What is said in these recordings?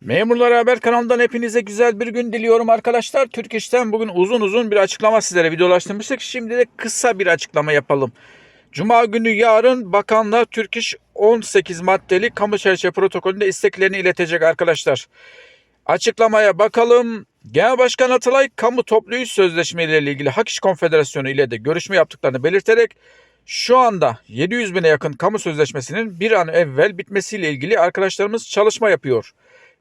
Memurlar Haber kanalından hepinize güzel bir gün diliyorum arkadaşlar. Türk İş'ten bugün uzun uzun bir açıklama sizlere videolaştırmıştık. Şimdi de kısa bir açıklama yapalım. Cuma günü yarın bakanlığa Türk İş 18 maddeli kamu çerçeve protokolünde isteklerini iletecek arkadaşlar. Açıklamaya bakalım. Genel Başkan Atalay kamu toplu iş sözleşmeleriyle ilgili Hak İş Konfederasyonu ile de görüşme yaptıklarını belirterek şu anda 700 bine yakın kamu sözleşmesinin bir an evvel bitmesiyle ilgili arkadaşlarımız çalışma yapıyor.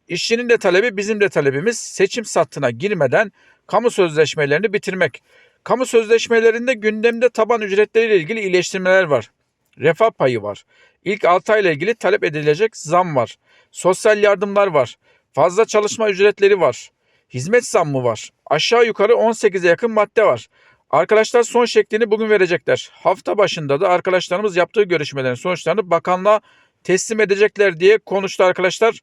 İşçinin de talebi bizim de talebimiz seçim sattına girmeden kamu sözleşmelerini bitirmek. Kamu sözleşmelerinde gündemde taban ücretleriyle ilgili iyileştirmeler var. Refah payı var. İlk 6 ayla ilgili talep edilecek zam var. Sosyal yardımlar var. Fazla çalışma ücretleri var. Hizmet zammı var. Aşağı yukarı 18'e yakın madde var. Arkadaşlar son şeklini bugün verecekler. Hafta başında da arkadaşlarımız yaptığı görüşmelerin sonuçlarını bakanlığa teslim edecekler diye konuştu arkadaşlar.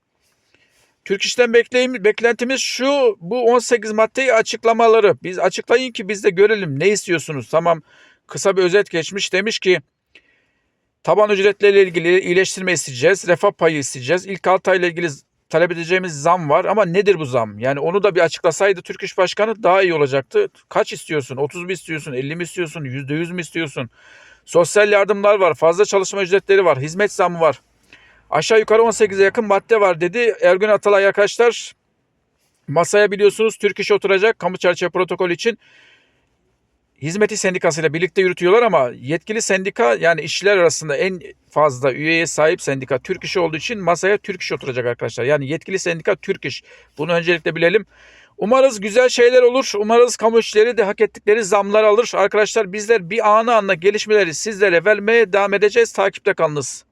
Türk İş'ten bekleyim, beklentimiz şu bu 18 maddeyi açıklamaları. Biz açıklayın ki biz de görelim ne istiyorsunuz. Tamam kısa bir özet geçmiş demiş ki taban ücretleriyle ilgili iyileştirme isteyeceğiz. Refah payı isteyeceğiz. İlk 6 ayla ilgili talep edeceğimiz zam var ama nedir bu zam? Yani onu da bir açıklasaydı Türk İş Başkanı daha iyi olacaktı. Kaç istiyorsun? 30 mu istiyorsun? 50 mi istiyorsun? %100 mü istiyorsun? Sosyal yardımlar var. Fazla çalışma ücretleri var. Hizmet zammı var. Aşağı yukarı 18'e yakın madde var dedi. Ergün Atalay arkadaşlar masaya biliyorsunuz Türk İş oturacak kamu çerçeve protokolü için hizmeti sendikasıyla birlikte yürütüyorlar ama yetkili sendika yani işçiler arasında en fazla üyeye sahip sendika Türk İş olduğu için masaya Türk İş oturacak arkadaşlar. Yani yetkili sendika Türk İş. Bunu öncelikle bilelim. Umarız güzel şeyler olur. Umarız kamu işleri de hak ettikleri zamlar alır. Arkadaşlar bizler bir anı anla gelişmeleri sizlere vermeye devam edeceğiz. Takipte kalınız.